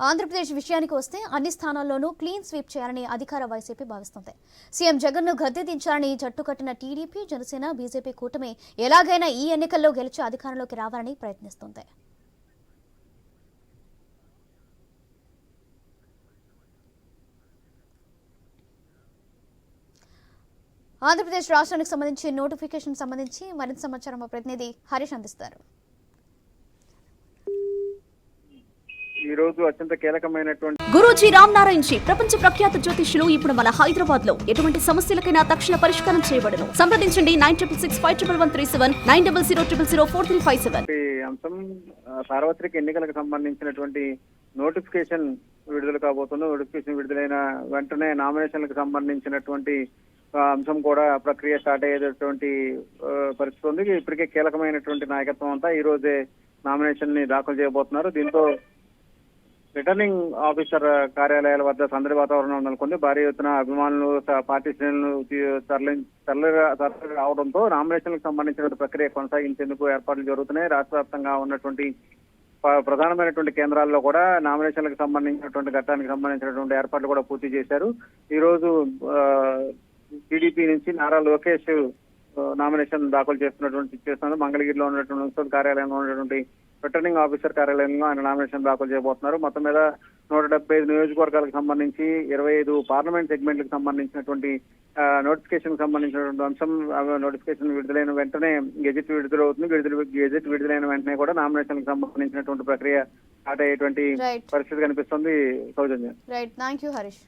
ఆంధ్రప్రదేశ్ విషయానికి వస్తే అన్ని స్థానాల్లోనూ క్లీన్ స్వీప్ చేయాలని అధికార వైసీపీ భావిస్తుంది. సీఎం జగన్ను గద్దె దించాలని జట్టు కట్టిన టీడీపీ జనసేన బీజేపీ కూటమి ఎలాగైనా ఈ ఎన్నికల్లో గెలిచి అధికారంలోకి రావాలని ప్రయత్నిస్తుంది. ఆంధ్రప్రదేశ్ రాష్ట్రానికి సంబంధించి నోటిఫికేషన్ సంబంధించి మరింత సమాచారం ప్రతినిధి హరీష్ అందిస్తారు. రోజు అత్యంత కీలకమైనటువంటి గురూజీ రామ్ నారాయణ్ జీ ప్రపంచ ప్రఖ్యాత జ్యోతిష్యులు ఇప్పుడు మన హైదరాబాద్లో ఎటువంటి సమస్యలకైనా తక్షణ పరిష్కారం చేయబడను సంప్రదించండి nine triple six five triple one three seven nine double zero triple zero four three five seven. అంశం సార్వత్రిక ఎన్నికలకు సంబంధించినటువంటి నోటిఫికేషన్ విడుదల కాబోతుంది నోటిఫికేషన్ విడుదలైన వెంటనే నామినేషన్లకు సంబంధించినటువంటి అంశం కూడా ప్రక్రియ స్టార్ట్ అయ్యేటటువంటి పరిస్థితి ఉంది ఇప్పటికే కీలకమైనటువంటి నాయకత్వం అంతా ఈ రోజే నామినేషన్ని దాఖలు చేయబోతున్నారు. దీంతో రిటర్నింగ్ ఆఫీసర్ కార్యాలయాల వద్ద సందడి వాతావరణం నెలకొంది. భారీ ఎత్తున అభిమానులు పార్టీ శ్రేణులు తరలి తరలి రావడంతో నామినేషన్లకు సంబంధించిన ప్రక్రియ కొనసాగించేందుకు ఏర్పాట్లు జరుగుతున్నాయి. రాష్ట్ర వ్యాప్తంగా ఉన్నటువంటి ప్రధానమైనటువంటి కేంద్రాల్లో కూడా నామినేషన్లకు సంబంధించినటువంటి ఘట్టానికి సంబంధించినటువంటి ఏర్పాట్లు కూడా పూర్తి చేశారు. ఈ రోజు టీడీపీ నుంచి నారా లోకేష్ నామినేషన్ దాఖలు చేస్తున్నటువంటి చేస్తున్నారు మంగళగిరిలో ఉన్నటువంటి మున్సిపల్ కార్యాలయంలో ఉన్నటువంటి రిటర్నింగ్ ఆఫీసర్ కార్యాలయంలో ఆయన నామినేషన్ దాఖలు చేయబోతున్నారు. మొత్తం మీద నూట డెబ్బై ఐదు నియోజకవర్గాలకు సంబంధించి ఇరవై ఐదు పార్లమెంట్ సెగ్మెంట్లకు సంబంధించినటువంటి నోటిఫికేషన్ సంబంధించినటువంటి అంశం నోటిఫికేషన్ విడుదలైన వెంటనే గెజెట్ విడుదలవుతుంది. విడుదల గెజెట్ విడుదలైన వెంటనే కూడా నామినేషన్ సంబంధించినటువంటి ప్రక్రియ స్టార్ట్ అయ్యేటువంటి పరిస్థితి కనిపిస్తుంది. Soujanya. Right thank you Harish